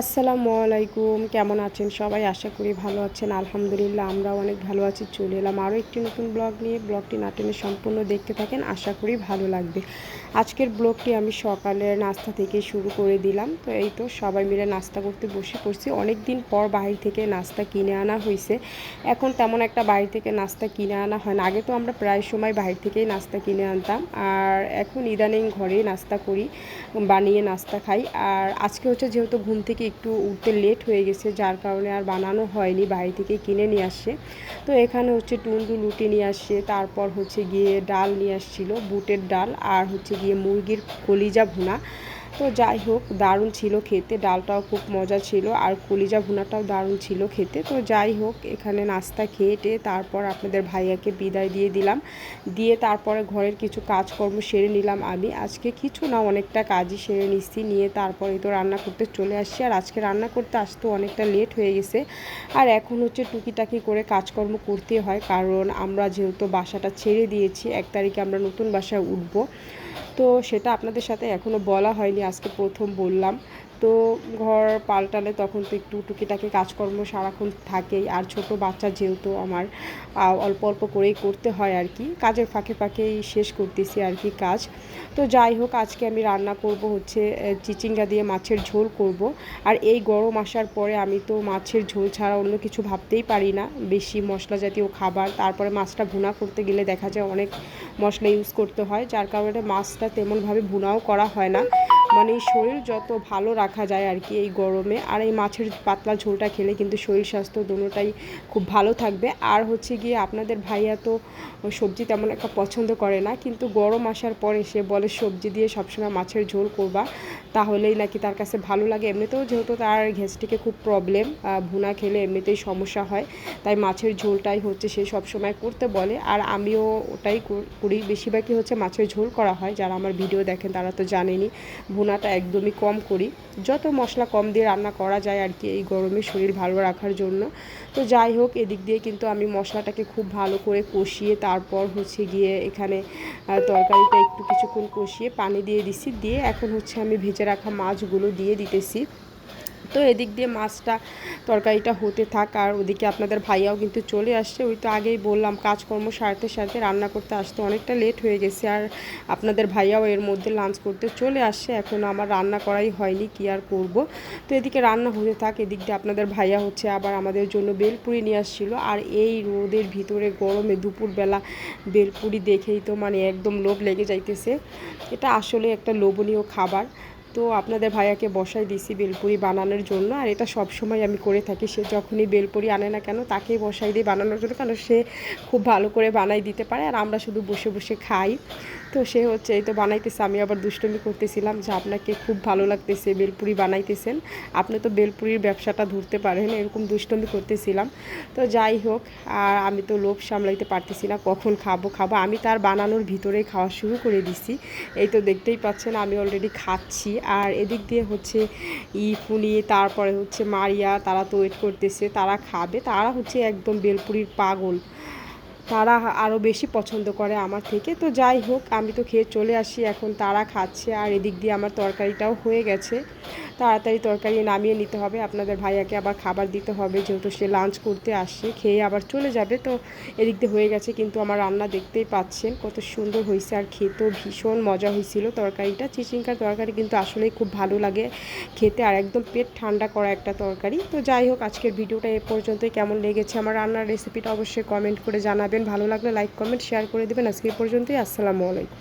আসসালামু আলাইকুম, কেমন আছেন সবাই? আশা করি ভালো আছেন। আলহামদুলিল্লাহ, আমরাও অনেক ভালো আছি, চলে এলাম আরও একটি নতুন ব্লগ নিয়ে। ব্লগটি নাটেনে সম্পূর্ণ দেখতে থাকেন, আশা করি ভালো লাগবে। আজকের ব্লগটি আমি সকালের নাস্তা থেকে শুরু করে দিলাম। তো এই তো সবাই মিলে নাস্তা করতে বসে পড়ছি। অনেক দিন পর বাহির থেকে নাস্তা কিনে আনা হয়েছে এখন তেমন একটা বাইরে থেকে নাস্তা কিনে আনা হয় না। আগে তো আমরা প্রায় সময় বাহির থেকেই নাস্তা কিনে আনতাম। আর এখন ইদানিং ঘরেই নাস্তা করি, বানিয়ে নাস্তা খাই। আর আজকে হচ্ছে যেহেতু ঘুম থেকে একটু উঠতে লেট হয়ে গেছে, যার কারণে আর বানানো হয়নি বাইরে থেকে কিনে নিয়ে আসছে তো এখানে হচ্ছে টুন্ডু লুটি নিয়ে আসছে তারপর হচ্ছে গিয়ে ডাল নিয়ে আসছিল, বুটের ডাল, আর হচ্ছে গিয়ে মুরগির কলিজা ভুনা। তো যাই হোক, দারুণ ছিল খেতে। ডালটাও খুব মজা ছিল আর কলিজা ভুনাটাও দারুণ ছিল খেতে। তো যাই হোক, এখানে নাস্তা খেয়ে তারপর আপনাদের ভাইয়াকে বিদায় দিয়ে দিলাম। দিয়ে তারপরে ঘরের কিছু কাজকর্ম সেরে নিলাম আমি। আজকে কিছু না, অনেকটা কাজই সেরে নিচ্ছি। নিয়ে তারপরে তো রান্না করতে চলে আসছি। আর আজকে রান্না করতে আসতে অনেকটা লেট হয়ে গেছে। আর এখন হচ্ছে টুকিটাকি করে কাজকর্ম করতে হয়। কারণ আমরা যেহেতু বাসাটা ছেড়ে দিয়েছি, এক তারিখে আমরা নতুন বাসায় উঠবো। তো সেটা আপনাদের সাথে এখনও বলা হয়নি আজকে প্রথম বললাম। তো ঘর পাল্টালে তখন তো একটু টুকিটাকি কাজকর্ম সারাক্ষণ থাকেই। আর ছোট বাচ্চা যেহেতু আমার অল্প অল্প করেই করতে হয় আর কি। কাজের ফাঁকে ফাঁকেই শেষ করতেছি আর কি কাজ। তো যাই হোক, আজকে আমি রান্না করব হচ্ছে চিচিঙ্গা দিয়ে মাছের ঝোল করব। আর এই গরম আসার পরে আমি তো মাছের ঝোল ছাড়া অন্য কিছু ভাবতেই পারি না। বেশি মশলা জাতীয় খাবার, তারপরে মাছটা ভুনা করতে গেলে দেখা যায় অনেক মশলা ইউজ করতে হয়। যার কারণে মাছটা তেমনভাবে ভুনাও করা হয় না। মানে শরীর যত ভালো রাখা যায় আর কি এই গরমে, আর এই মাছের পাতলা ঝোলটা খেলে কিন্তু শরীর স্বাস্থ্য দুটোটাই খুব ভালো থাকবে। আর হচ্ছে গিয়ে আপনাদের ভাইয়া তো সবজি তেমন একটা পছন্দ করে না, কিন্তু গরম আসার পরে সে বলে সবজি দিয়ে সবসময় মাছের ঝোল করবা, তাহলেই নাকি তার কাছে ভালো লাগে। এমনিতেও যেহেতু তার গ্যাস্ট্রিকে খুব প্রবলেম ভুনা খেলে এমনিতেই সমস্যা হয়, তাই মাছের ঝোলটাই হচ্ছে সে সবসময় করতে বলে। আর আমিও ওটাই করি বেশিরভাগই হচ্ছে মাছের ঝোল করা হয়, যারা আমার ভিডিও দেখেন তারা তো জানেনি ভুনাটা একদমই কম করি। যত মশলা কম দিয়ে রান্না করা যায় আর কি এই গরমে শরীর ভালো রাখার জন্য। তো যাই হোক, এদিক দিয়ে কিন্তু আমি মশলাটাকে খুব ভালো করে কষিয়ে তারপর হচ্ছে গিয়ে এখানে তরকারিটা একটু কিছুক্ষণ কষিয়ে পানি দিয়ে দিছি। দিয়ে এখন হচ্ছে আমি ভেজে রাখা মাছগুলো দিয়ে দিতেছি। তো এদিক দিয়ে মাছটা তরকারিটা হতে থাক, আর ওদিকে আপনাদের ভাইয়াও কিন্তু চলে আসছে। ওই তো আগেই বললাম, কাজকর্ম সারতে সারতে রান্না করতে আসতে অনেকটা লেট হয়ে গেছে, আর আপনাদের ভাইয়াও এর মধ্যে লাঞ্চ করতে চলে আসছে। এখন আমার রান্না করাই হয়নি, কি আর করব। তো এদিকে রান্না হতে থাক, এদিক দিয়ে আপনাদের ভাইয়া হচ্ছে আবার আমাদের জন্য বেলপুরি নিয়ে আসছিল। আর এই রোদের ভিতরে গরমে দুপুরবেলা বেলপুরি দেখেই তো মানে একদম লোভ লেগে যাইতেছে। এটা আসলে একটা লোভনীয় খাবার। তো আপনাদের ভাইয়াকে বসাই দিছি বেলপুরি বানানোর জন্য, আর এটা সব সময় আমি করে থাকি। সে যখনই বেলপুরি আনে না কেন, তাকেই বসাই দিই বানানোর জন্য, কারণ সে খুব ভালো করে বানাই দিতে পারে, আর আমরা শুধু বসে বসে খাই। তো সে হচ্ছে, এই তো বানাইতেছে, আমি আবার দুষ্টমি করতেছিলাম যে আপনাকে খুব ভালো লাগতেছে বেলপুরি বানাইতেছেন। আপনি তো বেলপুরির ব্যবসাটা ধরতে পারেন, এরকম দুষ্টমি করতেছিলাম। তো যাই হোক, আর আমি তো লোভ সামলাইতে পারতেছি না, কখন খাব খাব। আমি তার বানানোর ভিতরেই খাওয়া শুরু করে দিছি। এই তো দেখতেই পাচ্ছেন, আমি অলরেডি খাচ্ছি। আর এদিক দিয়ে হচ্ছে ইফুনি তারপরে হচ্ছে মারিয়া, তারা তো ওয়েট করতেছে, তারা খাবে। তারা হচ্ছে একদম বেলপুরির পাগল। তারা আরও বেশি পছন্দ করে আমার থেকে। তো যাই হোক, আমি তো খেয়ে চলে আসি, এখন তারা খাচ্ছে আর এদিক দিয়ে আমার তরকারিটাও হয়ে গেছে। তাড়াতাড়ি তরকারি নামিয়ে নিতে হবে, আপনাদের ভাইয়াকে আবার খাবার দিতে হবে, যেহেতু সে লাঞ্চ করতে আসছে, খেয়ে আবার চলে যাবে। তো এদিক দিয়ে হয়ে গেছে, কিন্তু আমার রান্না দেখতেই পাচ্ছেন, কত সুন্দর হয়েছে আর খেতেও ভীষণ মজা হয়েছিল তরকারিটা। চিচিঙ্কার তরকারি কিন্তু আসলেই খুব ভালো লাগে খেতে আর একদম পেট ঠান্ডা করা একটা তরকারি। তো যাই হোক, আজকের ভিডিওটা এ পর্যন্তই। কেমন লেগেছে আমার রান্নার রেসিপিটা অবশ্যই কমেন্ট করে জানাবেন। ভালো লাগলে লাইক কমেন্ট শেয়ার করে দেবেন। আজকে পর্যন্তই। আসসালামু আলাইকুম।